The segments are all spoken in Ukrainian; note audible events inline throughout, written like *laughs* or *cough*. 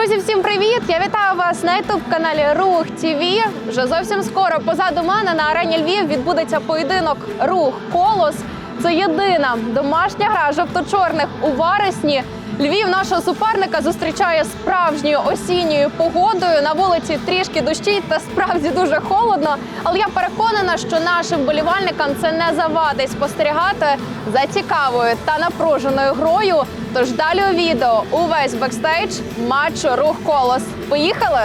Друзі, всім привіт! Я вітаю вас на ютуб каналі Рух ТВ. Вже зовсім скоро позаду мене на арені Львів відбудеться поєдинок Рух Колос. Це єдина домашня гра жовто-чорних у вересні. Львів нашого суперника зустрічає справжньою осінньою погодою. На вулиці трішки дощить та справді дуже холодно. Але я переконана, що нашим болівальникам це не завадить спостерігати за цікавою та напруженою грою. Тож далі у відео увесь бекстейдж матчу рух колос. Поїхали!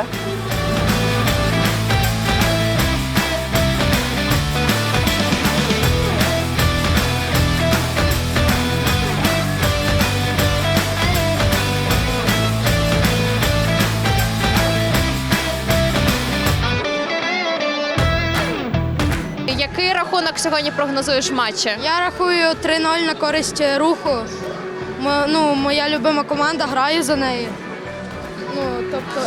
Рахунок сьогодні прогнозуєш матчі? Я рахую 3-0 на користь руху. Мо- ну, моя любима команда грає за неї. Ну, тобто,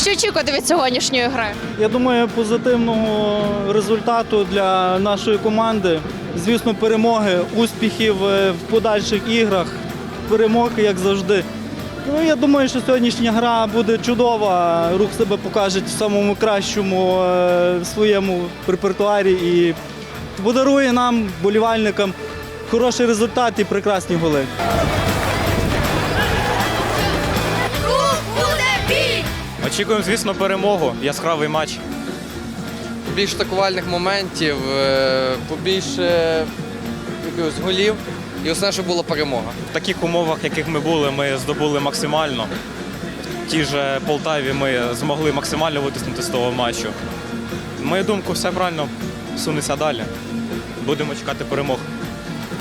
Що очікуєте від сьогоднішньої гри? Я думаю, позитивного результату для нашої команди. Звісно, перемоги, успіхів е, в подальших іграх, перемоги, як завжди. Ну, я думаю, що сьогоднішня гра буде чудова. Рух себе покаже в самому кращому е, своєму репертуарі і подарує нам, болівальникам, хороший результат і прекрасні голи. Очікуємо, звісно, перемогу. Яскравий матч. більш атакувальних моментів, е, побільше якихось голів. І основне, щоб була перемога. В таких умовах, яких ми були, ми здобули максимально. В тій же Полтаві ми змогли максимально витиснути з того матчу. На мою думку, все правильно сунеться далі. Будемо чекати перемог.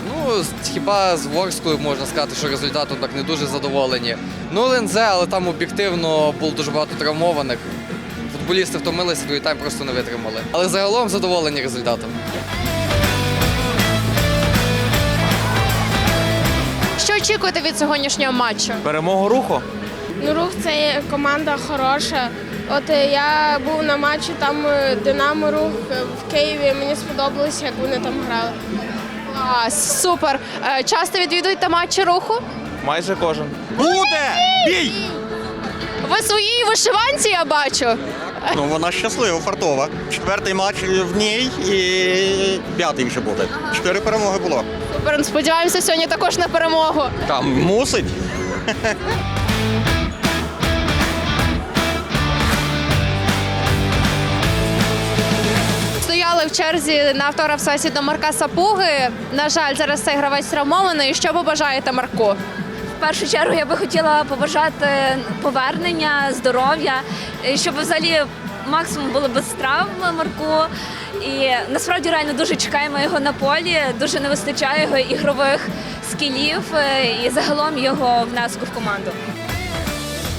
Ну, хіба з Ворською можна сказати, що результатом так не дуже задоволені. Ну, ЛНЗ, але там об'єктивно було дуже багато травмованих. Футболісти втомилися, другий тайм просто не витримали. Але загалом задоволені результатом. Очікуєте від сьогоднішнього матчу? Перемогу руху? ну, рух це команда хороша. От е, я був на матчі, там е, Динамо Рух е, в Києві. Мені сподобалось, як вони там грали. Клас, супер. Е, Часто відвідуєте матчі руху? Майже кожен. Буде! Бій! Ви своїй вишиванці я бачу. Ну вона щаслива, фартова. Четвертий матч в ній і п'ятий ще буде. Чотири перемоги було. Супер. Сподіваємося сьогодні також на перемогу. Там мусить. Стояли в черзі на автограф сесії до Марка Сапуги. На жаль, зараз цей гравець травмований. Що побажаєте Марку? В першу чергу я би хотіла побажати повернення, здоров'я, щоб взагалі максимум було без травм Марку. І насправді реально дуже чекаємо його на полі. Дуже не вистачає його ігрових скілів е, і загалом його внеску в команду.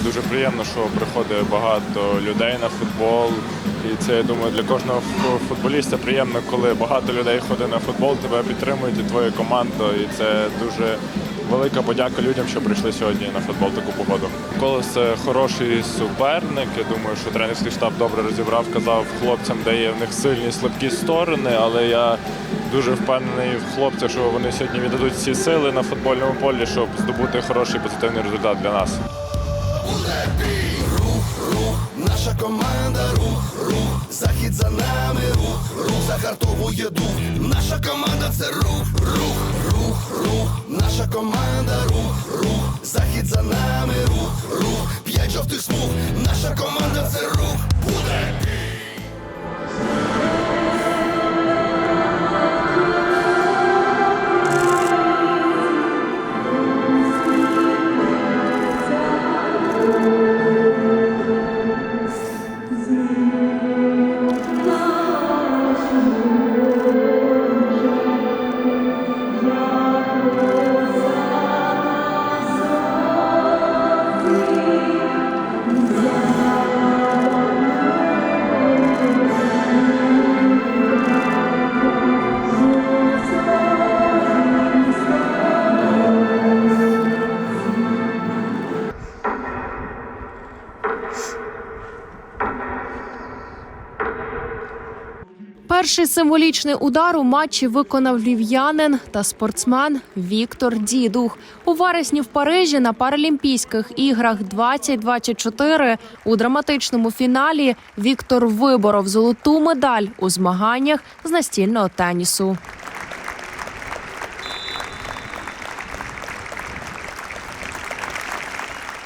Дуже приємно, що приходить багато людей на футбол. І це, я думаю, для кожного футболіста приємно, коли багато людей ходить на футбол, тебе підтримують і твою команду. І це дуже велика подяка людям, що прийшли сьогодні на футбол таку погоду. Колос хороший суперник. Я думаю, що тренерський штаб добре розібрав, казав хлопцям, де є в них сильні слабкі сторони, але я дуже впевнений в хлопцях, що вони сьогодні віддадуть всі сили на футбольному полі, щоб здобути хороший позитивний результат для нас. Наша команда рух, рух, захід за нами, рух, рух, захартовує дух. Наша команда це рух, рух, рух, рух. Наша команда рух, рух, захід за нами, рух, рух, п'ять жовтих смуг. Наша команда це рух. Буде Перший символічний удар у матчі виконав лів'янин та спортсмен Віктор Дідух. У вересні в Парижі на Паралімпійських іграх 2024 у драматичному фіналі Віктор виборов золоту медаль у змаганнях з настільного тенісу.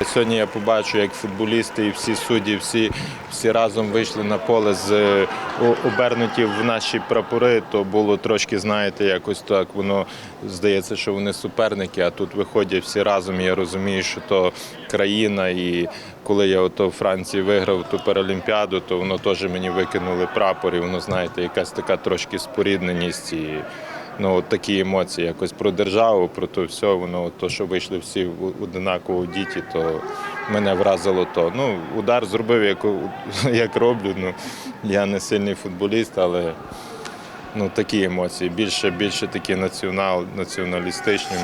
Сьогодні я побачу, як футболісти і всі судді, всі, всі разом вийшли на поле з обернуті в наші прапори. То було трошки, знаєте, якось так. Воно здається, що вони суперники, а тут виходять всі разом. Я розумію, що то країна. І коли я ото в Франції виграв ту паралімпіаду, то воно теж мені викинули прапор, і воно, знаєте, якась така трошки спорідненість. І, ну, от такі емоції якось про державу, про то все, воно то, що вийшли всі одинаково діти, то мене вразило то. Ну, удар зробив, як, *laughs* як роблю. Ну, я не сильний футболіст, але ну, такі емоції, більше, більше такі націонал, націоналістичні.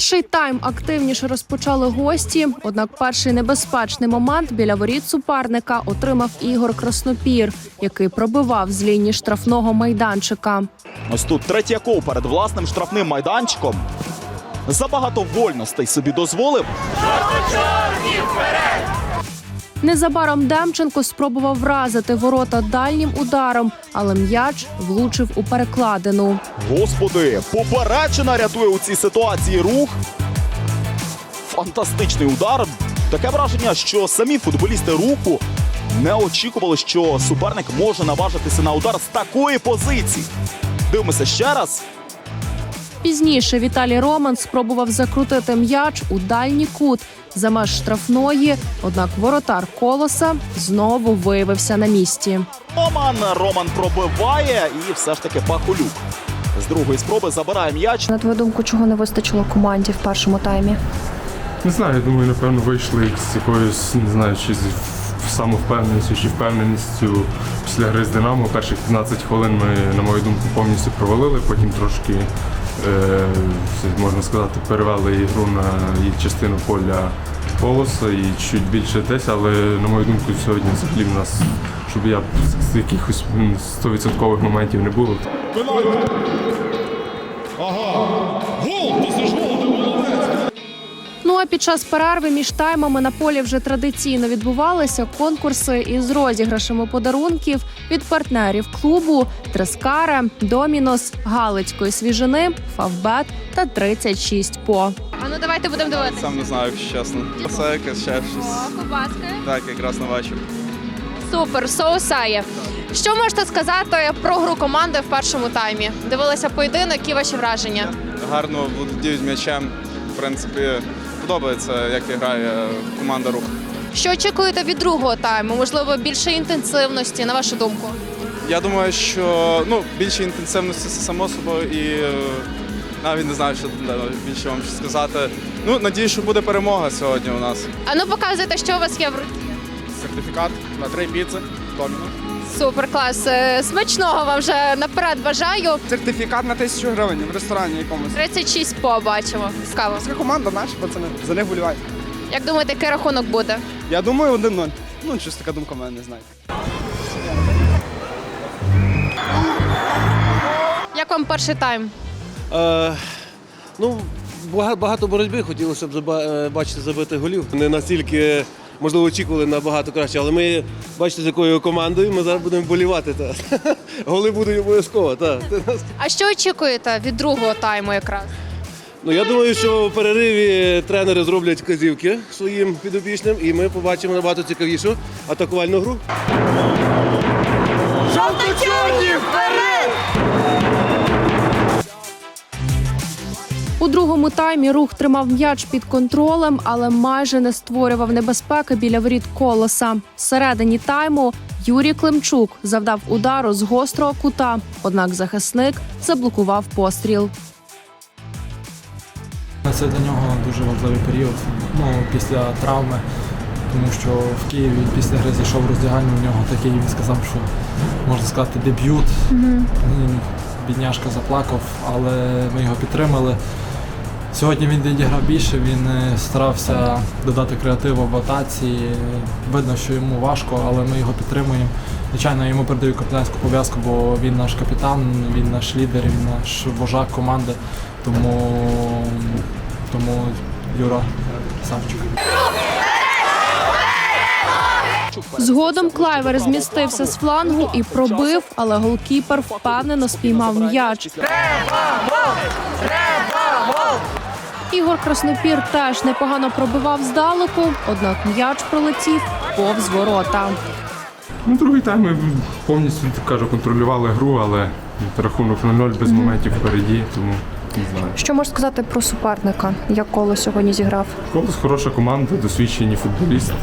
Перший тайм активніше розпочали гості. Однак перший небезпечний момент біля воріт суперника отримав Ігор Краснопір, який пробивав з лінії штрафного майданчика. Ось тут Третьяков перед власним штрафним майданчиком. Забагато вольностей собі дозволив. Незабаром Демченко спробував вразити ворота дальнім ударом, але м'яч влучив у перекладину. Господи, поперечина рятує у цій ситуації рух. Фантастичний удар. Таке враження, що самі футболісти руху не очікували, що суперник може наважитися на удар з такої позиції. Дивимося ще раз. Пізніше Віталій Роман спробував закрутити м'яч у дальній кут за меж штрафної. Однак воротар колоса знову виявився на місці. Роман Роман пробиває і все ж таки Пахулюк. З другої спроби забирає м'яч. На твою думку, чого не вистачило команді в першому таймі? Не знаю, я думаю, напевно, вийшли з якоюсь, не знаю, чи з самовпевненістю, чи впевненістю після гри з Динамо. Перших 15 хвилин ми, на мою думку, повністю провалили, потім трошки, можна сказати, перевели ігру на їх частину поля полоса і чуть більше десь, але на мою думку, сьогодні взагалі в нас, щоб я з якихось м, 100% моментів не було. Ну а під час перерви між таймами на полі вже традиційно відбувалися конкурси із розіграшами подарунків від партнерів клубу Трескара, Домінос, Галицької свіжини, Фавбет та 36 по. А ну давайте будемо дивитися. Сам не знаю, якщо чесно. Це якесь ще щось. Ковбаски. Так, якраз не бачив. Супер, соусає. Що можете сказати про гру команди в першому таймі? Дивилися поєдинок, які ваші враження? Гарно володіють м'ячем. В принципі, подобається, як грає команда рух. Що очікуєте від другого тайму? Можливо, більше інтенсивності, на вашу думку? Я думаю, що ну, більше інтенсивності це само собою і е, навіть не знаю, що більше вам сказати. Ну, надіюсь, що буде перемога сьогодні у нас. А ну показуйте, що у вас є в руці. Сертифікат на три піци. Доміно. Супер клас. Е, Смачного вам вже наперед бажаю. Сертифікат на тисячу гривень в ресторані якомусь. 36 по бачимо. Цікаво. Це команда наша, пацани. За них болівають. Як думаєте, який рахунок буде? Я думаю, 1-0. Ну, щось така думка в мене, не знаю. Як вам перший тайм? Е, ну, багато, боротьби, хотілося б е, бачити забити голів. Не настільки, можливо, очікували набагато краще, але ми, бачите, з якою командою ми зараз будемо болівати. Та. *laughs* Голи будуть обов'язково. Та. А що очікуєте від другого тайму якраз? Ну, я думаю, що в перериві тренери зроблять вказівки своїм підопічним, і ми побачимо набагато цікавішу атакувальну гру. У другому таймі рух тримав м'яч під контролем, але майже не створював небезпеки біля воріт колоса. Всередині тайму Юрій Климчук завдав удару з гострого кута, однак захисник заблокував постріл. Це для нього дуже важливий період. Ну, після травми, тому що в Києві після гри зійшов роздягальню, у нього такий він сказав, що можна сказати, дебют. І Бідняшка заплакав, але ми його підтримали. Сьогодні він відіграв більше, він е, старався додати креативу в атаці. Видно, що йому важко, але ми його підтримуємо. Звичайно, йому передаю капітанську пов'язку, бо він наш капітан, він наш лідер, він наш вожак команди. Тому, тому Юра Савчук. Згодом Клайвер змістився з флангу і пробив, але голкіпер впевнено спіймав м'яч. Ігор Краснопір теж непогано пробивав здалеку, однак м'яч пролетів повз ворота. Ну, другий тайм ми повністю кажу, контролювали гру, але рахунок 0-0 без моментів впереді, тому не знаю. Що можеш сказати про суперника? Як коло сьогодні зіграв? Колос хороша команда, досвідчені футболісти.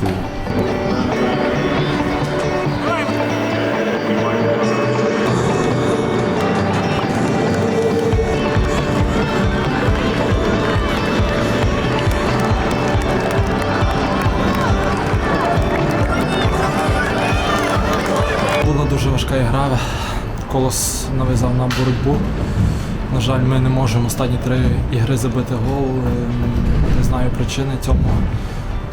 Дуже важка гра. Колос нав'язав нам боротьбу. На жаль, ми не можемо останні три ігри забити гол. Ем, Не знаю причини цьому.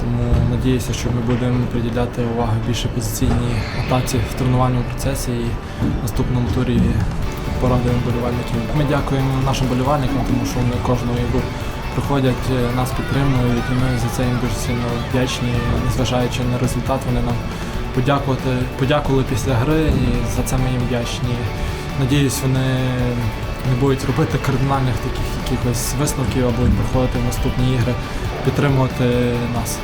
Тому надіюся, що ми будемо приділяти увагу більше позиційній атаці в тренувальному процесі і в наступному турі порадуємо болівальників. Ми дякуємо нашим болівальникам, тому що вони кожного ігру приходять, е, нас підтримують, і ми за це їм дуже сильно вдячні, незважаючи на результат, вони нам подякувати, подякували після гри і за це їм вдячні. Надіюсь, вони не будуть робити кардинальних таких якихось висновків, а будуть приходити в наступні ігри, підтримувати нас.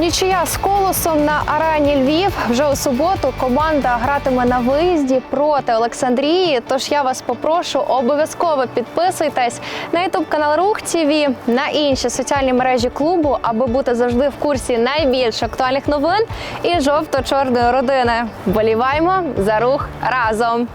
Нічия з колосом на арені Львів. Вже у суботу команда гратиме на виїзді проти Олександрії. Тож я вас попрошу обов'язково підписуйтесь на ютуб канал Рух ТВ, на інші соціальні мережі клубу, аби бути завжди в курсі найбільш актуальних новин і жовто-чорної родини. Боліваймо за рух разом.